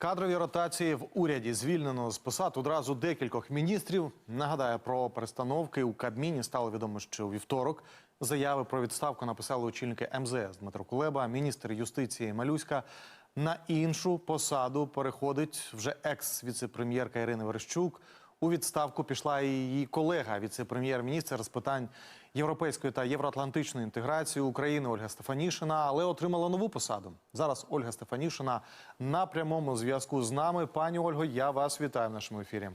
Кадрові ротації в уряді звільнено з посад одразу декількох міністрів. Нагадаю про перестановки у Кабміні стало відомо, що у вівторок заяви про відставку написали очільники МЗС Дмитро Кулеба, міністр юстиції Малюська. На іншу посаду переходить вже екс-віцепрем'єрка Ірина Верещук. У відставку пішла і її колега, віце-прем'єр-міністр з питань європейської та євроатлантичної інтеграції України Ольга Стефанішина, але отримала нову посаду. Зараз Ольга Стефанішина на прямому зв'язку з нами. Пані Ольго, я вас вітаю в нашому ефірі.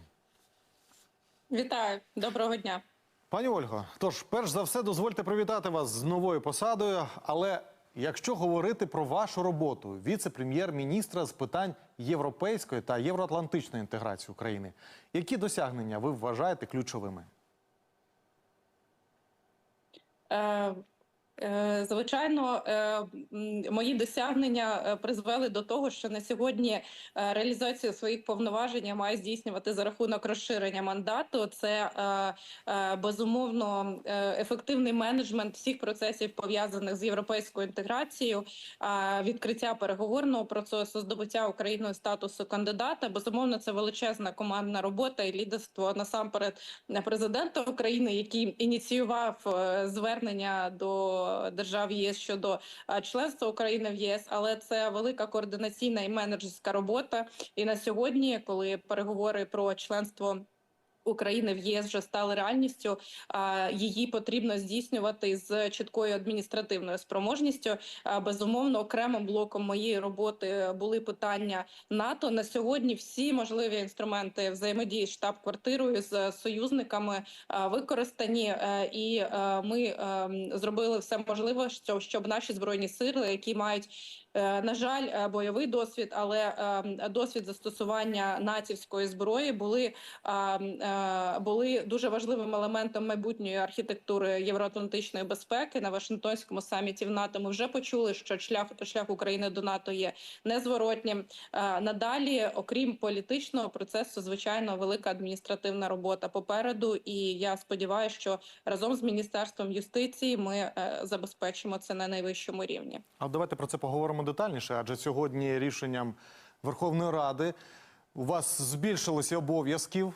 Вітаю, доброго дня. Пані Ольго, тож, перш за все, дозвольте привітати вас з новою посадою. Але якщо говорити про вашу роботу, віце-прем'єр-міністра з питань європейської та євроатлантичної інтеграції України, які досягнення ви вважаєте ключовими? Е, Звичайно, е, мої досягнення е, призвели до того, що на сьогодні е, реалізацію своїх повноважень я маю здійснювати за рахунок розширення мандату. Це е, е, безумовно е, ефективний менеджмент всіх процесів пов'язаних з європейською інтеграцією, е, відкриття переговорного процесу, здобуття Україною статусу кандидата. Безумовно, це величезна командна робота і лідерство насамперед президента України, який ініціював е, звернення до держав ЄС щодо членства України в ЄС, але це велика координаційна і менеджерська робота. І на сьогодні, коли переговори про членство. України в ЄС вже стали реальністю. Її потрібно здійснювати з чіткою адміністративною спроможністю. Безумовно, окремим блоком моєї роботи були питання НАТО. На сьогодні всі можливі інструменти взаємодії штаб-квартирою з союзниками використані, і ми е, зробили все можливе, щоб наші збройні сили, які мають На жаль, е, бойовий досвід, але е, досвід застосування націвської зброї були, е, е, були дуже важливим елементом майбутньої архітектури євроатлантичної безпеки на Вашингтонському саміті в НАТО. Ми вже почули, що шлях шлях України до НАТО є незворотнім. Е, Надалі, окрім політичного процесу, звичайно, велика адміністративна робота попереду. І я сподіваюся, що разом з міністерством юстиції ми е, забезпечимо це на найвищому рівні. А давайте про це поговоримо детальніше, адже сьогодні рішенням Верховної Ради у вас збільшилося обов'язків.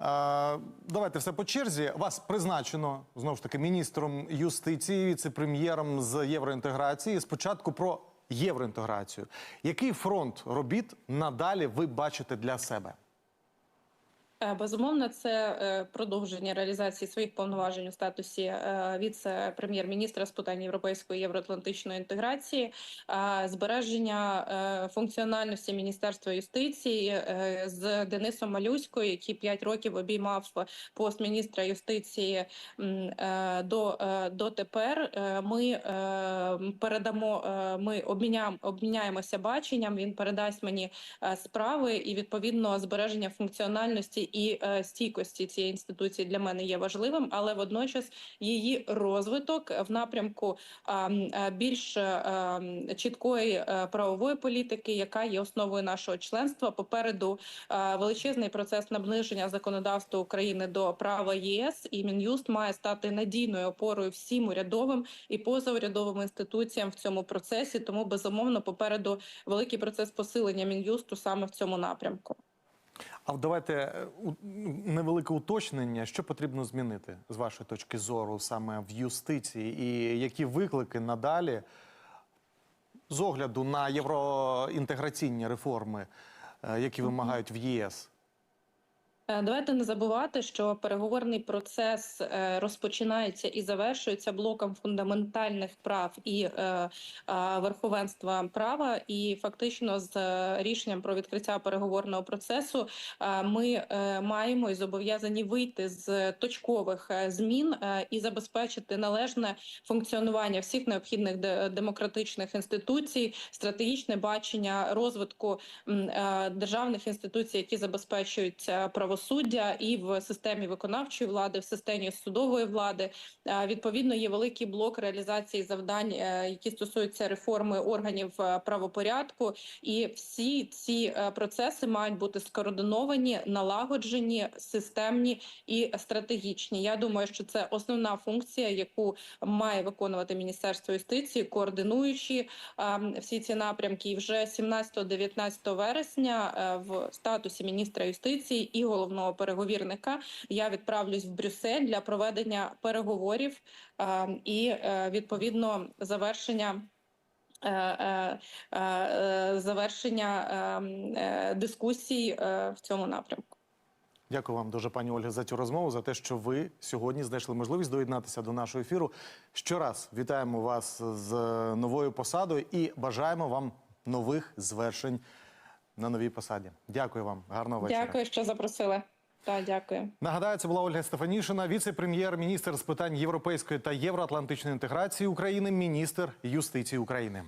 Е, Давайте все по черзі. Вас призначено знову ж таки міністром юстиції, віце-прем'єром з євроінтеграції. Спочатку про євроінтеграцію. Який фронт робіт надалі ви бачите для себе? Е, Безумовно, це е, продовження реалізації своїх повноважень у статусі е, віце-прем'єр-міністра з питань європейської євроатлантичної інтеграції, збереження функціональності Міністерства юстиції з Денисом Малюською, який 5 років обіймав пост міністра юстиції до, дотепер. Е, Ми передамо, ми обміняємо обміняємося баченням. Він передасть мені справи і відповідно збереження функціональності і е, стійкості цієї інституції для мене є важливим, але водночас її розвиток в напрямку е, більш е, чіткої правової політики, яка є основою нашого членства. Попереду величезний процес наближення законодавства України до права ЄС, і мін'юст має стати надійною опорою всім урядовим і позаурядовим інституціям в цьому процесі. Тому безумовно попереду великий процес посилення мін'юсту саме в цьому напрямку. А давайте е, невелике уточнення, що потрібно змінити з вашої точки зору саме в юстиції, і які виклики надалі з огляду на євроінтеграційні реформи, е, які вимагають в ЄС. Е, Давайте не забувати, що переговорний процес е, розпочинається і завершується блоком фундаментальних прав і е, верховенства права. І фактично, з рішенням про відкриття переговорного процесу ми маємо і зобов'язані вийти з точкових змін і забезпечити належне функціонування всіх необхідних демократичних інституцій, стратегічне бачення розвитку державних інституцій, які забезпечують правосуддя правосуддя і в системі виконавчої влади, в системі судової влади. Е, Відповідно, є великий блок реалізації завдань, е, які стосуються реформи органів е, правопорядку, і всі ці процеси мають бути скоординовані, налагоджені, системні і стратегічні. Я думаю, що це основна функція, яку має виконувати Міністерство юстиції, координуючи е, всі ці напрямки. І вже 17-19 вересня в статусі міністра юстиції і головного переговірника я відправлюсь в Брюссель для проведення переговорів е, і е, відповідно завершення. е, Завершення е, е, дискусій в цьому напрямку. Дякую вам дуже, пані Ольга, за цю розмову, за те, що ви сьогодні знайшли можливість доєднатися до нашого ефіру. Щораз вітаємо вас з новою посадою і бажаємо вам нових звершень на новій посаді. Дякую вам, гарного вечора. Дякую, що запросили. Так, дякую. Нагадаю, це була Ольга Стефанішина, віце-прем'єр-міністр з питань європейської та євроатлантичної інтеграції України, міністр юстиції України.